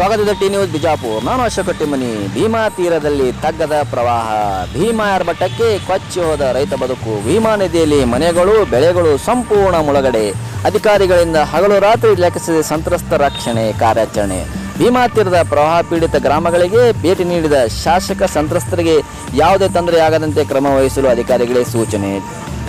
ಸ್ವಾಗತದ T news Bijapur. ನಾನು ಅಶೋಕ ಟಿಮನಿ ಭೀಮಾ ತೀರದಲ್ಲಿ ತಗ್ಗದ ಪ್ರವಾಹ. ಭೀಮಾ ಆರ್ಭಟಕ್ಕೆ ಕೊಚ್ಚಿ ಹೋದ ರೈತ ಬದುಕು. ಭೀಮಾ ನದಿಯಲ್ಲಿ ಮನೆಗಳು, ಬೆಳೆಗಳು ಸಂಪೂರ್ಣ ಮುಳುಗಡೆ. ಅಧಿಕಾರಿಗಳಿಂದ ಹಗಲು ರಾತ್ರಿ ಲೆಕ್ಕಿಸದೆ ಸಂತ್ರಸ್ತ ರಕ್ಷಣೆ ಕಾರ್ಯಾಚರಣೆ. ಭೀಮಾ ತೀರದ ಪ್ರವಾಹ ಪೀಡಿತ ಗ್ರಾಮಗಳಿಗೆ ಭೇಟಿ ನೀಡಿದ ಶಾಸಕ ಸಂತ್ರಸ್ತರಿಗೆ ಯಾವುದೇ ತೊಂದರೆಯಾಗದಂತೆ ಕ್ರಮ ವಹಿಸಲು ಅಧಿಕಾರಿಗಳೇ ಸೂಚನೆ.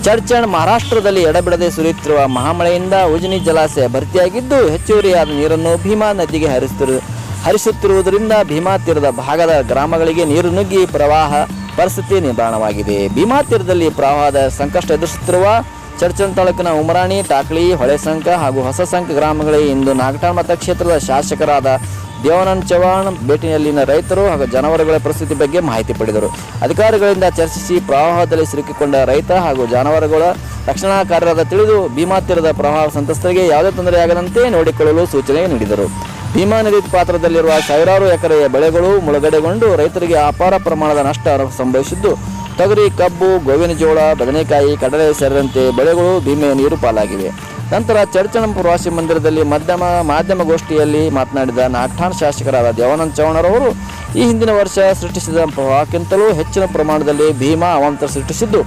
ಚರ್ಚಣ್ ಮಹಾರಾಷ್ಟ್ರದಲ್ಲಿ ಎಡಬಿಡದೆ ಸುರಿಯುತ್ತಿರುವ ಮಹಾಮಳೆಯಿಂದ ಉಜನಿ ಜಲಾಶಯ ಭರ್ತಿಯಾಗಿದ್ದು, ಹೆಚ್ಚುವರಿಯಾದ ನೀರನ್ನು ಭೀಮಾ ನದಿಗೆ ಹರಿಸುತ್ತಿರು ಹರಿಸುತ್ತಿರುವುದರಿಂದ ಭೀಮಾ ತೀರದ ಭಾಗದ ಗ್ರಾಮಗಳಿಗೆ ನೀರು ನುಗ್ಗಿ ಪ್ರವಾಹ ಪರಿಸ್ಥಿತಿ ನಿರ್ಮಾಣವಾಗಿದೆ. ಭೀಮಾ ತೀರದಲ್ಲಿ ಪ್ರವಾಹದ ಸಂಕಷ್ಟ ಎದುರಿಸುತ್ತಿರುವ ಚರ್ಚನ್ ತಾಲೂಕಿನ ಉಮರಾಣಿ ಟಾಕ್ಳಿ ಹೊಳೆಸಂಕ ಹಾಗೂ ಹೊಸಸಂಕ ಗ್ರಾಮಗಳಿಗೆ ಇಂದು ನಾಗಠಾಣ ಮತಕ್ಷೇತ್ರದ ಶಾಸಕರಾದ ದೇವಾನಂದ್ ಚವಾಣ್ ಭೇಟಿಯಲ್ಲಿನ ರೈತರು ಹಾಗೂ ಜಾನುವಾರುಗಳ ಪರಿಸ್ಥಿತಿ ಬಗ್ಗೆ ಮಾಹಿತಿ ಪಡೆದರು. ಅಧಿಕಾರಿಗಳಿಂದ ಚರ್ಚಿಸಿ ಪ್ರವಾಹದಲ್ಲಿ ಸಿಲುಕಿಕೊಂಡ ರೈತ ಹಾಗೂ ಜಾನುವಾರುಗಳ ರಕ್ಷಣಾ ಕಾರ್ಯದ ತಿಳಿದು ಭೀಮಾ ತೀರದ ಪ್ರವಾಹ ಸಂತ್ರಸ್ತರಿಗೆ ಯಾವುದೇ ತೊಂದರೆಯಾಗದಂತೆ ನೋಡಿಕೊಳ್ಳಲು ಸೂಚನೆ ನೀಡಿದರು. ಭೀಮಾ ನದಿ ಪಾತ್ರದಲ್ಲಿರುವ ಸಾವಿರಾರು ಎಕರೆಯ ಬೆಳೆಗಳು ಮುಳುಗಡೆಗೊಂಡು ರೈತರಿಗೆ ಅಪಾರ ಪ್ರಮಾಣದ ನಷ್ಟ ಸಂಭವಿಸಿದ್ದು, ತೊಗರಿ, ಕಬ್ಬು, ಗೋವಿನ ಜೋಳ, ಬದನೆಕಾಯಿ, ಕಡಲೆ ಸೇರಿದಂತೆ ಬೆಳೆಗಳು ಭೀಮೆಯ ನೀರು ಪಾಲಾಗಿವೆ. ನಂತರ ಚರ್ಚನ ಪ್ರವಾಸಿ ಮಂದಿರದಲ್ಲಿ ಮಧ್ಯಮ, ಮಾಧ್ಯಮಗೋಷ್ಠಿಯಲ್ಲಿ ಮಾತನಾಡಿದ ನಾಟಾನ್ ಶಾಸಕರಾದ ದೇವಾನಂದ್ ಚವಣರವರು ಈ ಹಿಂದಿನ ವರ್ಷ ಸೃಷ್ಟಿಸಿದ ಪ್ರವಾಹಕ್ಕಿಂತಲೂ ಹೆಚ್ಚಿನ ಪ್ರಮಾಣದಲ್ಲಿ ಭೀಮಾ ಅವಾಂತರ ಸೃಷ್ಟಿಸಿದ್ದು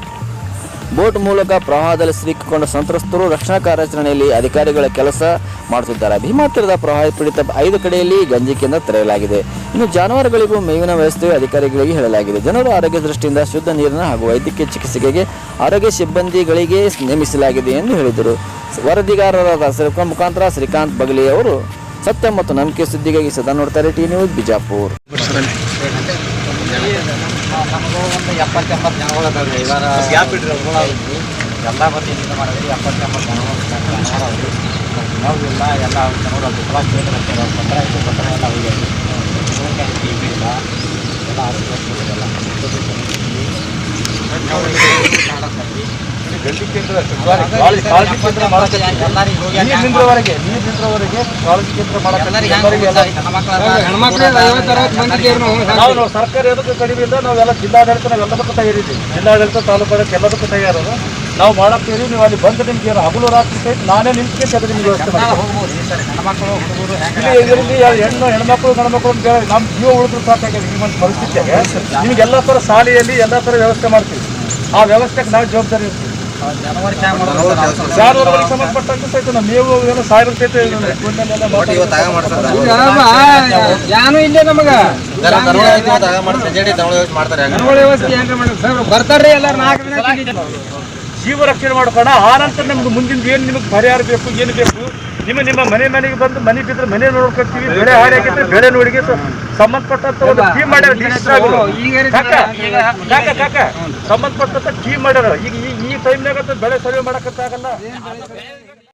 ಬೋಟ್ ಮೂಲಕ ಪ್ರವಾಹದಲ್ಲಿ ಸಿಕ್ಕಿಕೊಂಡ ಸಂತ್ರಸ್ತರು ರಕ್ಷಣಾ ಕಾರ್ಯಾಚರಣೆಯಲ್ಲಿ ಅಧಿಕಾರಿಗಳ ಕೆಲಸ ಮಾಡುತ್ತಿದ್ದಾರೆ. ಭೀಮಾ ತೀರದ ಪ್ರವಾಹ ಪೀಡಿತ ಐದು ಕಡೆಯಲ್ಲಿ ಗಂಜಿ ಕೇಂದ್ರ ತೆರೆಯಲಾಗಿದೆ. ಇನ್ನು ಜಾನುವಾರುಗಳಿಗೂ ಮೇವಿನ ವ್ಯವಸ್ಥೆ ಅಧಿಕಾರಿಗಳಿಗೆ ಹೇಳಲಾಗಿದೆ. ಜನರು ಆರೋಗ್ಯ ದೃಷ್ಟಿಯಿಂದ ಶುದ್ಧ ನೀರಿನ ಹಾಗೂ ವೈದ್ಯಕೀಯ ಚಿಕಿತ್ಸೆಗೆ ಆರೋಗ್ಯ ಸಿಬ್ಬಂದಿಗಳಿಗೆ ನೇಮಿಸಲಾಗಿದೆ ಎಂದು ಹೇಳಿದರು. ವರದಿಗಾರರಾದ ಮುಖಾಂತರ ಶ್ರೀಕಾಂತ್ ಬಗಲಿ ಅವರು ಸತ್ಯ ಮತ್ತು ನಂಬಿಕೆ ಸುದ್ದಿಗಾಗಿ ಸದಾ ನೋಡ್ತಾರೆ ಟಿ ನ್ಯೂಸ್ ಬಿಜಾಪುರ್. ನಮಗೂ ಒಂದು ಎಪ್ಪತ್ತು ಎಂಬತ್ತು ಜನಗಳು ಅದಾವ್ರಿ ಇವಾರ ಎಲ್ಲ ಬಂದು ಇದು ಮಾಡಿದ್ರಿ ಎಪ್ಪತ್ತು ಎಂಬತ್ತು ಜನಗಳು ಜನಗಳು ನೋವಿಲ್ಲ ಎಲ್ಲ ಜನಗಳು ಎಲ್ಲ ಕ್ಷೇತ್ರ ಪತ್ರ ಆಯಿತು ಪತ್ರ ಎಲ್ಲ ವಿ ಇಲ್ಲ ಎಲ್ಲ ಆರೋಗ್ಯ ಎಲ್ಲ ಗಂಡಿ ಕೇಂದ್ರ ಕಾಳಜಿ ಕೇಂದ್ರ ಮಾಡಕ್ಕೆ ನೀರು ನಿಂದ್ರವರೆಗೆ ನೀರು ನಿಂದ್ರವರೆಗೆ ಕಾಳಜಿ ಕೇಂದ್ರ ಮಾಡಕ್ಕೆ ಸರ್ಕಾರ ಎದಕ್ಕೆ ಕಡಿಮೆ ಇಲ್ಲ ನಾವೆಲ್ಲ ಜಿಲ್ಲಾಡಳಿತ ನಾವೆಲ್ಲದಕ್ಕೂ ತಯಾರಿದ್ದೀವಿ ಜಿಲ್ಲಾಡಳಿತ ತಾಲೂಕು ಎಲ್ಲದಕ್ಕೂ ತಯಾರದು ನಾವು ಮಾಡಕ್ತೀವಿ ನೀವು ಅಲ್ಲಿ ಬಂದು ನಿಮ್ಗೆ ಏನು ಹಗಲು ರಾತ್ರಿ ಸಹಿತ ನಾನೇ ನಿಂತ್ಕೆ ತೆಗೆದು ನಿಮ್ಗೆ ವ್ಯವಸ್ಥೆ ಇಲ್ಲಿ ಇದರಲ್ಲಿ ಹೆಣ್ಣು ಹೆಣ್ಮಕ್ಳು ಗಣಮಕ್ಳು ಅಂತ ಹೇಳಿ ನಮ್ಮ ಜೀವ ಉಳಿದ್ರು ಸಾಕಾಗಿದೆ ನಿಮ್ಮ ಒಂದು ಪರಿಸ್ಥಿತಿಯಾಗ ನಿಮ್ಗೆ ಎಲ್ಲ ಥರ ಶಾಲೆಯಲ್ಲಿ ಎಲ್ಲ ಥರ ವ್ಯವಸ್ಥೆ ಮಾಡ್ತೀವಿ. ಆ ವ್ಯವಸ್ಥೆಗೆ ನಾವು ಜವಾಬ್ದಾರಿ ಇರ್ತೀವಿ. ಜಾನುವಾರುಗಳಿಗೆ ಸಂಬಂಧಪಟ್ಟಂತೆ ಸಹಿತ ನಾವು ಮೇವು ಏನು ಸಾವಿರ ಕೂಡಲೆಲ್ಲ ಯಾನು ಇಲ್ಲೇ ನಮಗ. ಬರ್ತಾರ್ರಿ ಎಲ್ಲಾರು ನಾಲ್ಕು ದಿನ ಜೀವ ರಕ್ಷಣೆ ಮಾಡ್ಕೋಣ ಆ ನಂತರ ನಮ್ಗೆ ಮುಂದಿನ ಏನು ನಿಮಗೆ ಪರಿಹಾರ ಬೇಕು ಏನು ಬೇಕು? ನಿಮ್ಮ ನಿಮ್ಮ ಮನೆ ಮನೆಗೆ ಬಂದು ಮನೆ ಬಿದ್ದರೆ ಮನೆ ನೋಡ್ಕೊಳ್ತೀವಿ ಬೆಳೆ ಹಾಳಾಗಿದ್ರೆ ಬೆಳೆ ನೋಡಿಗೆ ಸ- ಸಂಬಂಧಪಟ್ಟಂತ ಒಂದು ಟೀಮ್ ಮಾಡ್ಯಾರ ಕಾಕ ಕಾಕ ಸಂಬಂಧಪಟ್ಟಂತ ಟೀಮ್ ಮಾಡ್ಯಾರ. ಈಗ ಈ ಟೈಮ್ನಾಗ ಬೆಳೆ ಸರ್ವೆ ಮಾಡಕ್ಕಾಗಲ್ಲ